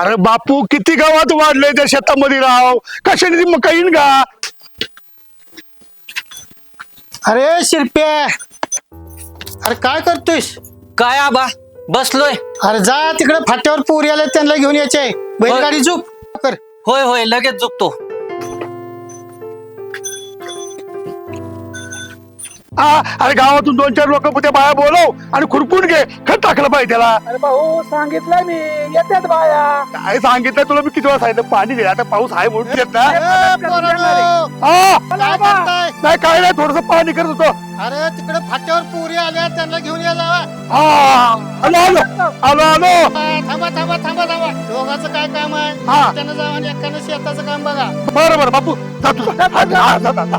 अरे बापू किती गावात वाढलंय त्या शेतामध्ये राव? कशाने ती मका येईन का? अरे शिरप्या. अरे काय करतोयस? काय आबा बसलोय. अरे जा तिकडे फाट्यावर पोरी आल्या त्यांना घेऊन यायचे बैलगाडी झोप कर. होय होय लगेच झोपतो हा अरे गावातून दोन चार लोक त्या बाया बोलव आणि खुरपून घे. खत टाकलं पाहिजे त्याला. अरे भाऊ सांगितलं मी. येतात बाया. काय सांगितलं तुला? मी किती वेळा सांगितलं? पाणी दे आता पाऊस आहे म्हणून ना हा. काय करताय? नाही काय नाही थोडस पाणी करत होतो. अरे तिकडे फाट्यावर पोरी आल्या त्यांना घेऊन या जावा. हा आलो आलो आलो आलो. आ, थांबा थांबा थांबा थांबा. दोघांचं काय काम आहे? हा. त्यानं जावा आणि एकानं शेताचं काम बघा. बरं बरं बापू. जा तू. जा. हा, जा, जा, जा, जा.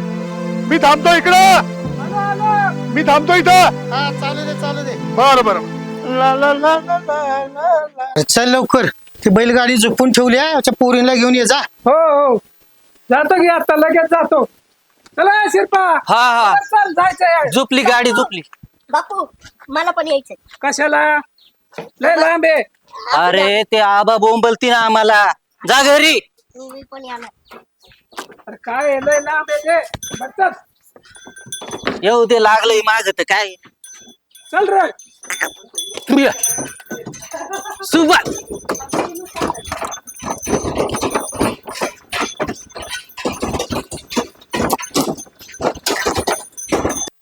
मी थांबतो इकडं. मी थांबतो इथं. हा चालू दे चालू दे. बरं बरं. चल लवकर. ती बैलगाडी झोपून ठेवली आहे. त्या पोरींना घेऊन ये जा. हो हो. जातो की आता लगेच जातो. चला शिरपा. हा हा. चल जायचंय. झोपली गाडी झोपली. बापू मला पण यायचंय. कशाला? लय लांब आहे. अरे ते आबा बोंबलती ना आम्हाला. जा घरी. मी पण येणार. अरे काय आहे, लय लांब आहे. ते येऊ ते लागलंय माझ तर काय? चल रे. सुबा.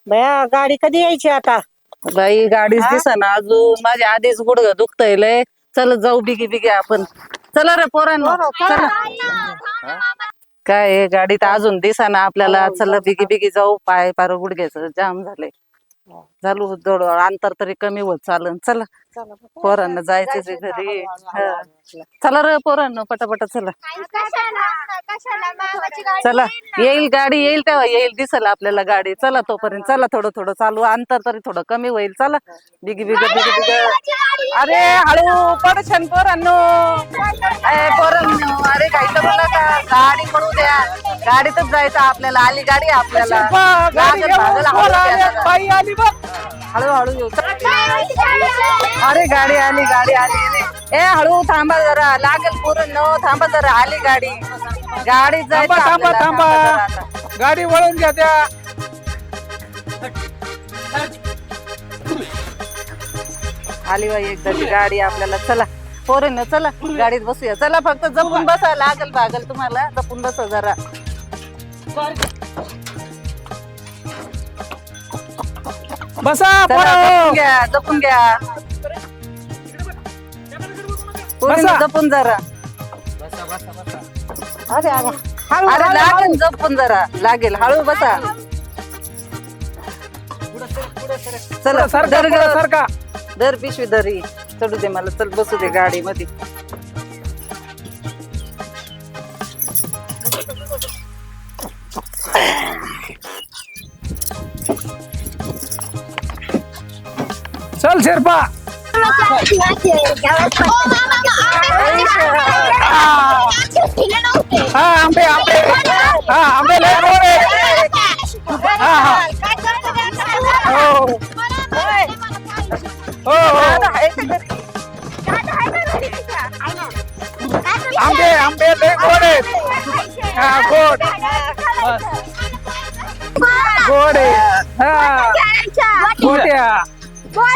बया गाडी कधी यायची आता? बाई गाडीच दिसना अजून. माझे आधीच गुडघ दुखतय लय. चल जाऊ बिगी बिगी आपण. चला रे पोरांनो. चला. काय आहे, गाडीत अजून दिसाना आपल्याला चला बिगी बिगी जाऊ पाय पार गुडघ्याचं जाम झालंय. चालू थोडं अंतर तरी कमी होत चालन चला. पोरांना जायचं घरी हा. चला रे पोरांनो पटापटा चला चला येईल गाडी येईल तेव्हा येईल दिसल आपल्याला गाडी चला तोपर्यंत चला थोडं थोडं चालू अंतर तरी थोडं कमी होईल चला बिगी बिग बिगी बिग अरे हळू पडछन पोरांनो अरे पोरांनो अरे काही करू नका गाडी पडू द्या गाडीतच जायचं आपल्याला आली गाडी आपल्याला हळूहळू येऊ अरे गाडी आली गाडी आली. ए हळू थांबा जरा. लागेल पूर्ण. नो थांबा जरा. आली गाडी. गाडी जायचं थांबा थांबा थांबा. गाडी वळून घ्या त्या. आली बाई एकदाची गाडी आपल्याला. चला. पोरेन चला. गाडीत बसूया. चला फक्त जपून बसा. लागल बागल तुम्हाला. जपून बसा जरा. बसा. जपून घ्या. जपून घ्या. पोरींनो, बसा. जपून जरा अरे अरे. अरे लागेल. जपून जरा. लागेल. हळू बसा. चला सारखा दर पुढं. सारखा. दर पिशवी दरी चढू दे मला. चल बसू दे गाडी मध्ये चल शिरपा. हा आंबे आंबे हा आंबे लय गोड आहे. हा, हा. हो हो हो आंबे आंबे लय गोड आहेत हा गोड गोड आहे हा गोट्या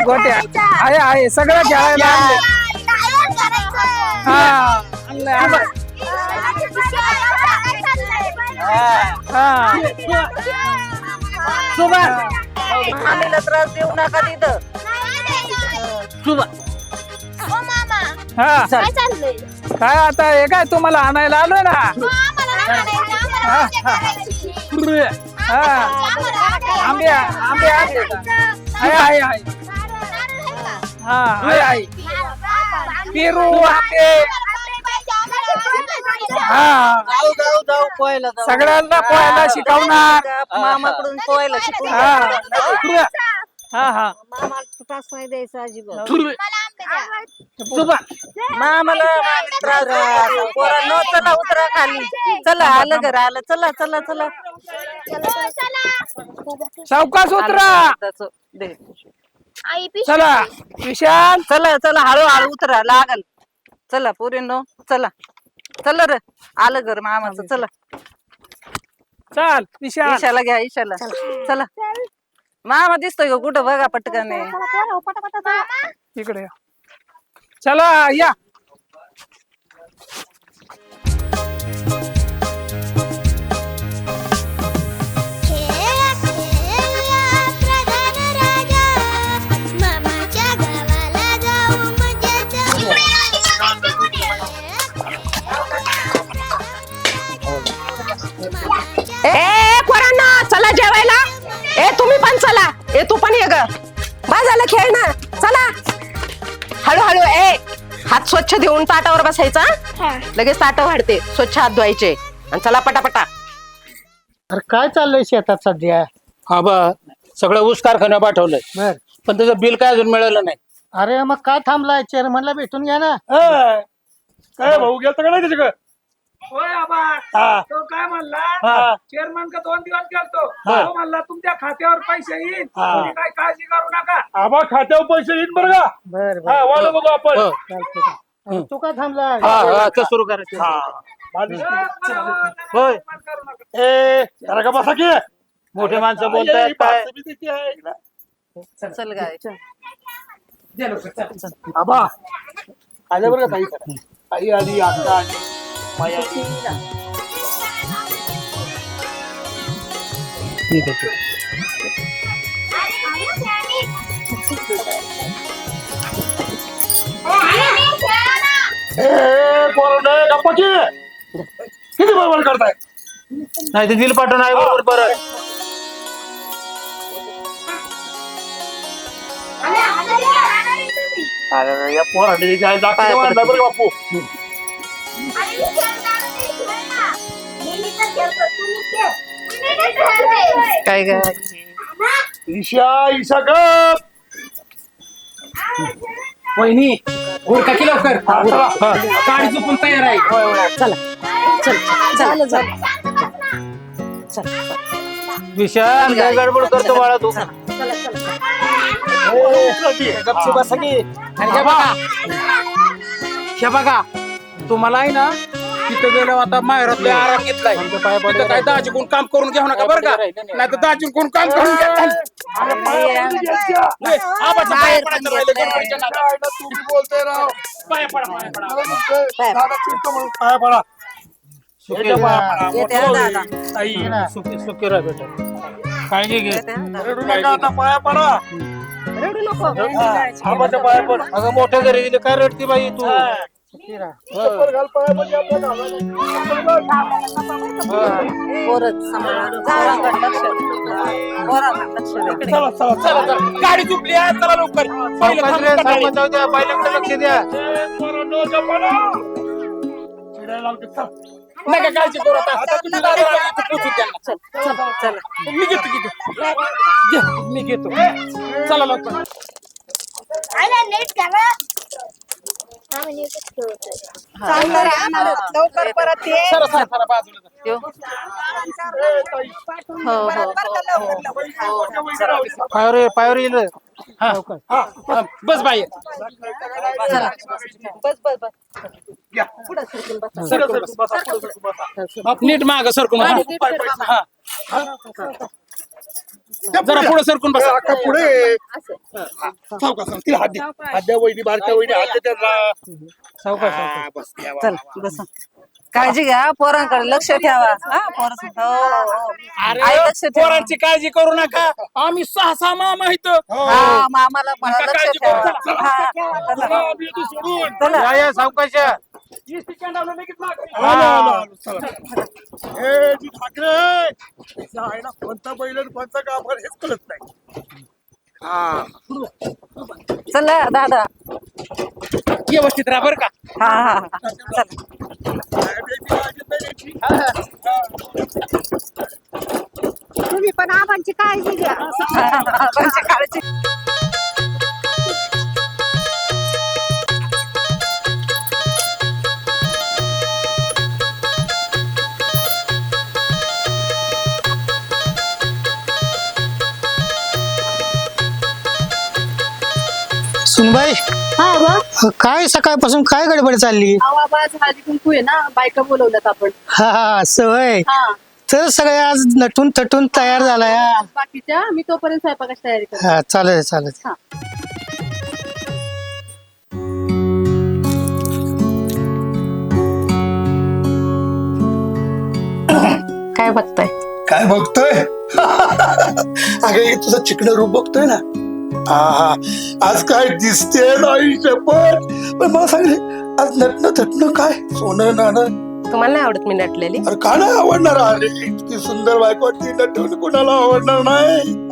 गोट्या आहे आहे सगळं खेळायला आणले हा. आणलंय, आणलंय. हा. सुभाष आम्हीला त्रास देऊ नका तिथं हा काय आता हे काय तुम्हाला आणायला आलोय ना? हा आंबे आंबे आहे आहे आहे आहे हा आहे आहे पेरू आंबे हा जाऊ जाऊ जाऊ पोहायला जाऊ. सगळ्यांना पोहायला शिकवणार. मामाकडून पोहायला शिकून हा हा हा. मामाला त्रास नाही द्यायचा अजिबात. मामाला त्रास द्यायचा. पोरांनो चला उतरा खाली. चला आलं घर आलं. चला चला चला. सावकाश उतरा. त्याचं दे. चला. विशाल चला चला. हळू हळू उतरा. लागल. चला पोरींनो. चला. चला रे. आलं घर मामाचं. चला. चल विशाल. ईशाला घ्या ईशाला. चला. मामा दिसतोय का कुठं? बघा पटकन. इकडे या. चला या. तुम्ही पण चला. ए तू पण ये ग. बा झालं खेळ ना चला. हळूहळू ए हात स्वच्छ देऊन ताटावर बसायचा लगेच ताट वाढते. स्वच्छ हात धुवायचे. आणि चला पटापटा. अरे काय चाललंय शेतात सध्या? हा बा सगळं ऊस कारखान्यात पाठवलंय. बर. पण त्याचं बिल काय अजून मिळालं नाही. अरे मग काय थांबलाय? चेअरमनला भेटून घ्या ना. काय भाऊ गेलता का नाही त्याच्याकडे? होय आबा. तो काय म्हणला? चेअरमन का दोन दिवस गेलतो. तो म्हणला तुमच्या खात्यावर पैसे येईल तुम्ही काय काळजी करू नका. आबा खात्यावर पैसे येईन बरं का? बर बर. हा वाढ बघू आपण. हो. चालतंय चालतंय. तू हा हा ते सुरू करायचं. होय. करू नका ए जरा का बसा की. मोठे माणसं बोलतायत काय? चल गाय. आबा. आल्या बरं का ताई? ताई आली आता आली. माई आली ए पोरं किती बरोबर करताय नाही ते दिल पाठवून आहे बरोबर परत अरे या पोराने काय ग? ईशा ईशा गप. वहिनी गोरका की लवकर? गाडी चुकून तयार आहे. विशाल काय गडबड करतो बाळा तू. गपची बसा की. आणि हे बघा. हे बघा. तुम्हाला आहे ना तिथं गेलो आता माहेरातले आराम घेतलाय तिथं काय दाजी कोण काम करून घेऊ नका बरं का? नाही तर दाजी कोण काम करून घ्या. लय, आबाच्या पाया पडायचं राहिलं गडबडीच्या नादात. तुम्ही बोलतोय राव. पाया पडा, पाया पडा. मला म्हणतोय, दादा चिडतो म्हणून पाया पडा. सुखी बाळा. येते हा दादा. आई सुखी सुखी राह बेटा. काळजी घे. रडू नका आता पाया पडा. रडू नको. आबाच्या पाया पड. अगं मोठ्या घरी गेली काय रडती बाई तू? चप्पल घाल पाया पड आपल्या घालायला. चप्पल घाल. पोरच सांभाळा. पोरांकडे लक्ष द्या. पोरांकडे लक्ष द्या. इकडे. चला चला चला चला गाडी चुकली आहे चला लवकर पहिलं थांबून जाऊ द्या पहिल्याकडे लक्ष द्या ए, पोरांनो, जपाना. चिडायला लावते, चल. नका काळजी करू आता आता तुम्ही दारावर आले, इथं पोहोचू त्यांना. चल चला मी घेतो घेतो घे, मी घेतो चला लवकर नीट करा खेळतोय. लवकर परत ये सरा सरा सरा बाजूला जा. येऊ. हो हो हो पायावर ये, पायावर येईल रे. हा, हा, बस बाई चला बस बस बस घ्या. पुढं सरकून बसा, पुढं सरकून बसा. नीट माग सरकून. हा. त्या जरा पुढे. सरकून बसा. अक्का पुढे. सावकाश. तिला हात दे. हात द्या वहिनी बारक्या वहिनी हात त्यांना. सावकाश हा, बस द्या चल बस. काळजी घ्या पोरांकडे लक्ष ठेवा. हा हो, हो. आई अरे ठेवा. पोरांची काळजी करू नका. आम्ही सहा सहा मामा इथं हा. मामाला पण नका लक्ष काळजी करू. ठेवा. चला, चला. हा, चला, चला. आम्ही येतो सोडून. चला. या, या, सावकाश चला. ए, जी ठाकरे त्या आईला कोणता बैल आणि कोणता गाभण हेच कळत नाही. हा. चला दादा. व्यवस्थित राहा बरं का. हा हा हा. चला. तुम्ही पण आबांची काळजी घ्या. आबांची काळजी. सुनबाई हा बा काय सकाळपासून काय गडबड चालली? कुंकू आहे ना बायका बोलवल्यात आपण. हा हा हा. तर सगळे आज नटून तटून तयार झालाय हा. बाकीच्या मी तोपर्यंत स्वयंपाकाची तयारी करते. हा चालेल चालेल. हा. काय बघताय? काय बघतोय? अगं हे तुझं चिकन रूप बघतोय ना. आहा आज काय दिसते नाही शपथ? पण मला सांगले आज नटणं थटणं काय? सोनं नाणं. तुम्हाला नाही आवडत मी नटलेली? अरे का नाही आवडणार? अरे इतकी सुंदर बायको ती नटवून कुणाला आवडणार नाही?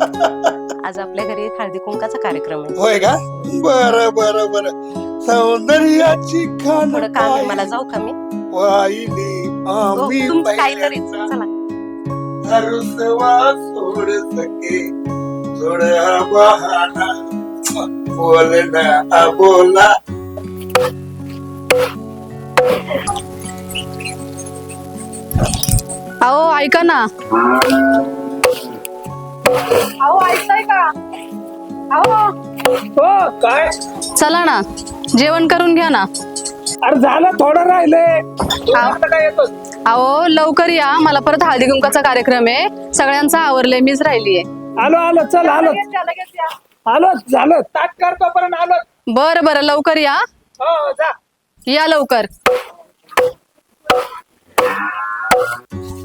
आज आपल्या घरी हळदी कुंकाचा कार्यक्रम आहे. होय का? बर बर बर. सौंदर्याची खान थोडं काम आहे मला जाऊ का मी? वाहिली हो, आम्ही तुमचं काहीतरी. चला. सोड सके. सोड बहाना बोल ना बोला अहो ऐका ना. अहो ऐकताय का? अहो. हो काय? चला ना. जेवण करून घ्या ना. अरे झालं थोडं राहिलंय तू. आता काय येतो अहो लवकर या. मला परत हळदी कुंकाचा कार्यक्रम आहे. सगळ्यांचा आवरलंय मीच राहिलीये. आलो आलो चल आलो. आलो झालं. ताट करतोपर्यंत आलो. बरं बरं लवकर या. हो जा. या लवकर.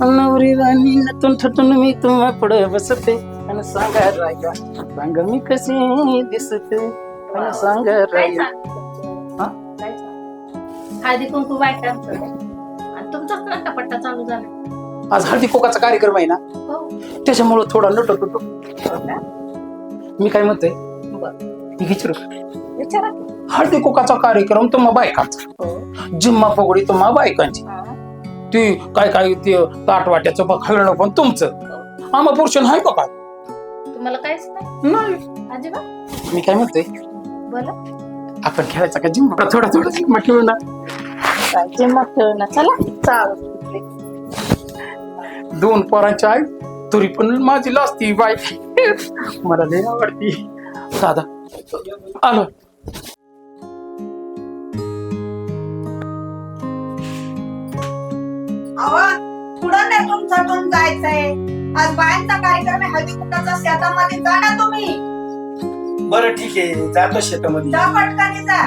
नवरी राणी नटून थटून मी तुम्हा पुढे बसते. आणि सांगा राजा सांग मी कशी दिसते. आणि सांग राजा. हळदी कुंकू नट्टापट्टा चालू झाला. आज हळदी कोकाचा कार्यक्रम आहे ना? हो. त्याच्यामुळं थोडा नटत होतो मी काय म्हणतोय? विचारू. हळदी कोकाचा कार्यक्रम तुम्हा बायकांचा. जिम्मा फुगडी तुम्हा बायकांची. ती काय काय ते ताट वाट्याचं बघ खाल्लं पण तुमचं. आम्हा पुरुष आहे का काय? तुम्हाला काहीच नाही? नाही. अजिबात? मी काय म्हणतोय? बोला. आपण खेळायचा का जिम्मा? थोडा थोडा जिम्मा खेळू ना. काय मग खेळू ना. चला दोन पोरांच्या आई तुरी पण माझी लाजती बाय मला लय आवडती. दादा आलो. अहो पुढं नेटून चटून जायचंय? आज बायांचा कार्यक्रम आहे हळदी कुंकाचा शेतामध्ये. जा ना तुम्ही. बरं ठीक आहे. जातो शेतामध्ये. जा पटकाने जा.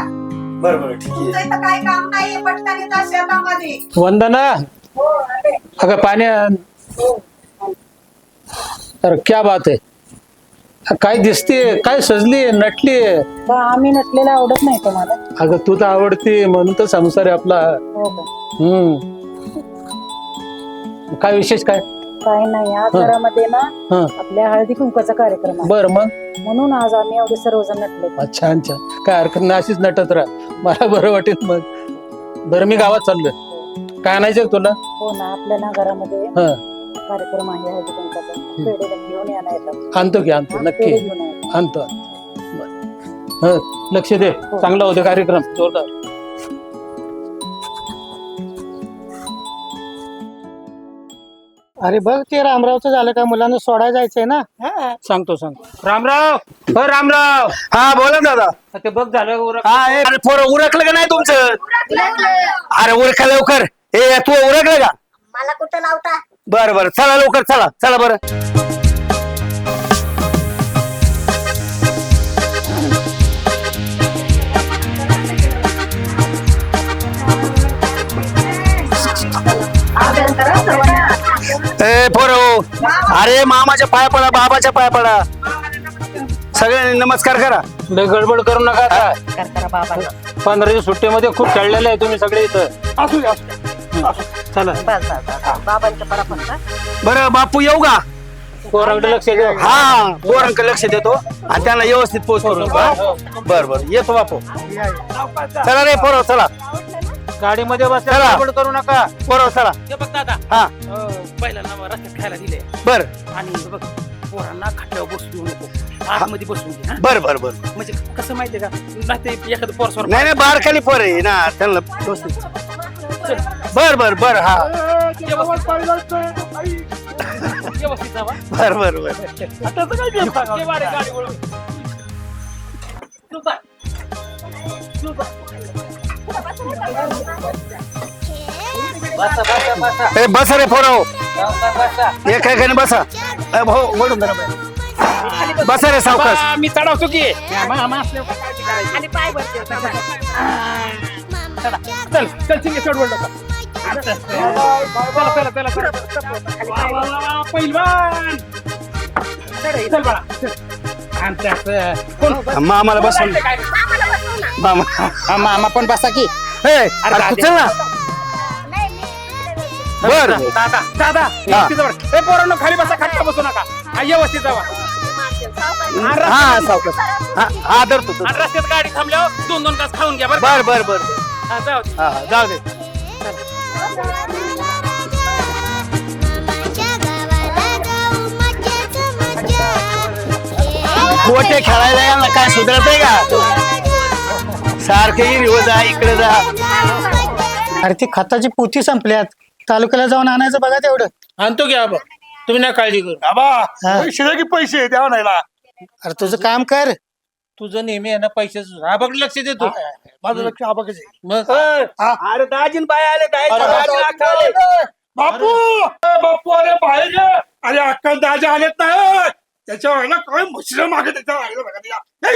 बरं बरं ठीक आहे. तुमचं इथं काही काम नाहीये पटकाने जा शेतामध्ये. वंदना. हो. अगं पाणी आण. अरे क्या बात आहे काय दिसते काय सजली नटली आम्ही नटलेलं आवडत नाही तुम्हाला. अगं तू तर आवडते म्हणून तर संसार आहे आपला. हो का हम्म. काय विशेष काय? काय नाही आज हं. घरामध्ये ना हं. आपल्या हळदी कुंकाचा कार्यक्रम आहे. बर मग? म्हणून आज आम्ही एवढे सर्वजण नटलो. अच्छा अच्छा. काय हरकत नाही अशीच नटत राहा. मला बरं वाटेल मग. बरं मी गावात चाललोय. काय आणायचं तुला? हो ना आपल्या ना घरामध्ये हा. कार्यक्रम आहे हळदी कुंकाचा पेढे घेऊन येणार येतात. आणतो की आणतो. नक्की. पेढे घेऊन येतात आणतो. हं, लक्ष दे. चांगला होता कार्यक्रम. जोरदार. अरे बघ ते रामरावचं झालं का? मुलांना सोडायला जायचंय ना? सांगतो सांगतो. रामराव! हो रामराव! हा बोला दादा. ते बघ झालं उरक. हा ए, अरे पोरं उरकलं का नाही तुमचं? अरे उरका लवकर. ए तू उरकलं का? मला कुठं लावता? बरं बरं. चला लवकर चला. चला बरं. ए पोरो अरे मामाच्या पाया पडा बाबाच्या पाया पडा. सगळ्यांनी नमस्कार करा. लय गडबड करू नका आता. पंधरा दिवस सुट्टीमध्ये खूप खेळलेले आहे तुम्ही सगळे इथं. असू दे असू दे चला. बस बस बस बाबांच्या परापरता बरं बापू येऊ का? पोराकडे लक्ष द्या हा. पोरांकडे लक्ष देतो. आणि त्यांना व्यवस्थित पोच करून? बर बर. येतो बापू. चला रे पोरव चला. गाडीमध्ये चला. गडबड करू नका. पोरव चला. हे बघ दादा. हा. पहिला ना रस्त्यात खायला दिले बर. आणि हे बघ पोरांना खाट्यावर बसू देऊ नको आतमध्ये बसून घे हा? बर बर बर. म्हणजे कसं माहितीये का? नाही ते एखादं पोरसवर नाही नाही बारखाली पोर आहे ना त्यांना व्यवस्थित. बर बर बर हा. बर बर बर. ए बसा रे पोरो. एका एकाने बसा. ए, भाऊ जरा बाहेर. बसा रे सावकाश. मी चढवतो की. आणि पाय वरती चल चल चिंगे चढ चला चला चला चला चला वा, वा, वा, वा, पहिलवान चल बाळा चल. कोण? बसून काय? मामा हा, मामा पण बसा की. ए, अरे तू चल ना. बर. दादा दादा हा. एकटी जवळ. ए पोरांनो खाली बसा खाली बसू नका. हा, व्यवस्थित जावा. हा सावकाश. हा हा धरतो तो. आणि रस्त्यात गाडी थांबल्यावर दोन दोन तास खाऊन घ्या बरं का? बर बर बर. हा, जाऊ दे. हा हा जाऊ दे. गोटे खेळायला यांना काय सुधरत आहे का? सारखे रिव जा इकडे जा. अरे ती खताची पोती संपल्यात. तालुक्याला जाऊन आणायचं बघा तेवढं. आणतो की आबा तुम्ही ना काळजी करू. आबा हा. पैसे द्या की पैसे द्या नाहीला अरे तुझं काम कर. तुझं नेहमी आहे ना पैशाचं आबाकडे लक्ष देतो माझं लक्ष आबा कसे मग? अरे दाजीन बाय आले अरे बापू! ए, बापू अरे बाहेर ये. अरे अक्कल दाजा आलेत ना त्याच्या वेळेला काय मशीन मागे त्याच्या बघा. हे.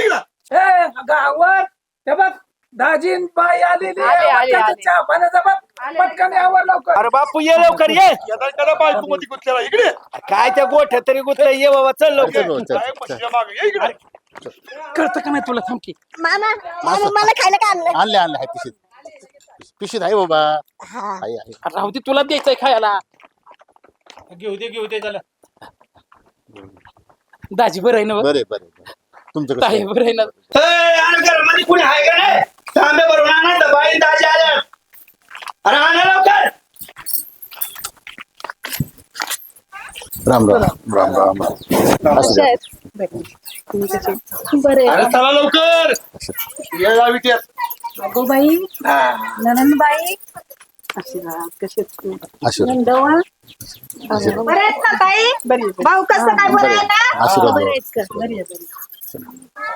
ए, गावात. ते बघ दाजीन बाई आलेली आहे. आले, आले, वाटतं आले. चहा पाण्याचं बघ. पटकन यावं लवकर. अरे बापू ये लवकर ये. येतात का रे बायको मध्ये गुंतलेला इकडे. काय त्या गोठ्या तरी गुतलं ये बाबा चल लवकर. काय मशीन मागे? ये इकडे. कळतं का नाही तुला? थांबकी मामा मामा मला खायला का आणलं? आणले आणले आहे पिशीत. पिशीत आहे बाबा. आहे आहे. राहू दे तुला द्यायचंय खायला. घेऊ दे घेऊ दे त्याला दाजी बरं आहे ना? बरे बरे ताई आहे? बरं आहे ना? कुणी आहे का नाही? तांबे भरून आणा डबाई दाजी आल्या. अरे आणा लवकर. राम राम राम राम राम. असू द्या. अरे चला लवकर. ये लावी त्यात अगोबाई ननंदबाई. आशीर्वाद बरे आहेत ना ताई? भाऊ कसं काय बरं आहे ना?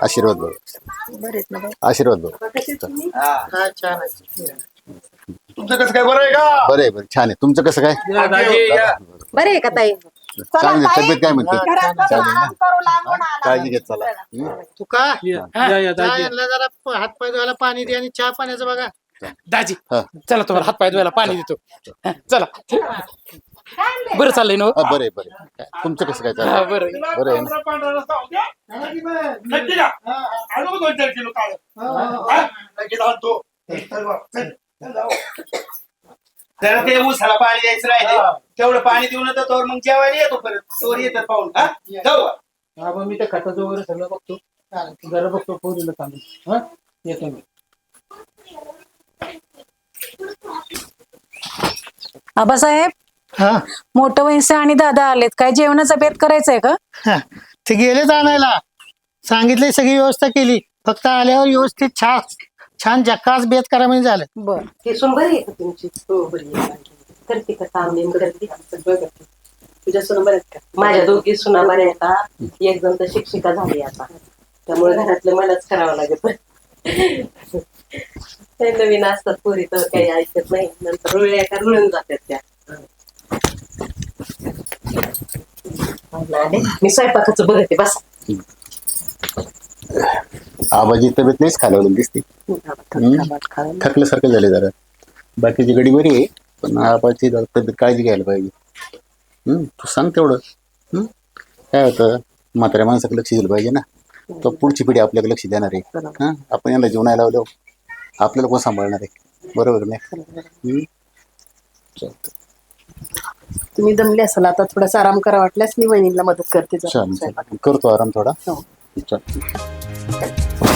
आशीर्वाद बाबा आशीर्वाद बाबा तुमचं कसं काय बरं आहे का? बरे बरे. छान आहे. तुमचं कसं काय? बरे आहे का ताई? चांगली. तब्येत काय म्हणते घरात चालेल ना आराम करू लागून आला काळजी घेत चला हं? तू का या, या, या, जा दाजी. यांना जरा हात पाय धुवायला पाणी दे आणि चहा पाण्याचं बघा दाजी हा. चला तुम्हाला हात पाय धुवायला पाणी देतो हा, चला बरं चाललंय ना हो? हा, बरे बरे काय, तुमचं कसं काय हा, चाललं बरं. बरं आहे ना पांढरा पांढरा रस्ता होत्या. नक्की का? आणू दोन चार किलो काढ हा? लगेच आणतो. जरा ते ऊसाला पाणी द्यायचं राहिले तेवढं पाणी देऊन येतो तोवर मग जेवायला येतो परत. तोवर येतात पाहून. हा? जाऊ. का? मी त्या खताचं वगैरे सगळं बघतो. जरा बघतो पोरीला सांगतो हा? येतो मी. आबासाहेब हा. मोठं वैसे आणि दादा आलेत. काय जेवणाचा बेत करायचंय का? हा. ते गेलेच आणायला सांगितली सगळी व्यवस्था केली. फक्त आल्यावर व्यवस्थित छान छान जक्कास बेत करा म्हणजे झालं. बर. ती सून बरी आहे का तुमची? हो बरी आहे. करते का तांबेन करते सगळं करते. तुझ्या सुना बऱ्या का? माझ्या दोघी सुना बऱ्या आहेत का एक जण तर शिक्षिका झाली आता. त्यामुळे घरातलं मलाच करावं लागेल. काही नवीन असतात पोरी तर काही ऐकत नाही. नंतर रुळल्या का रुळून जातात त्या. मी स्वयंपाकाचं बघते बस. आबाजी तब्येत नाहीच खालावली दिसते. थकल्यासारखं झाले जरा. बाकीची गडी बरी आहे पण आबाची जरा तब्येत काळजी घ्यायला पाहिजे. हम्म? तू सांग तेवढं. हम्म? काय होतं? म्हाताऱ्या माणसाकडे लक्ष दिलं पाहिजे ना. तो पुढची पिढी आपल्याकडे लक्ष देणार आहे. हा? आपण यांना जेवणाला लावलो आपल्याला कोण सांभाळणार आहे? बरोबर नाही? हम्म? चालतं. तुम्ही दमले असाल आता थोडासा आराम करा वाटल्यास मी वहिनीला मदत करते. जरा चालेल स्वयंपाकात. चालेल करतो आराम थोडा. चल Oh.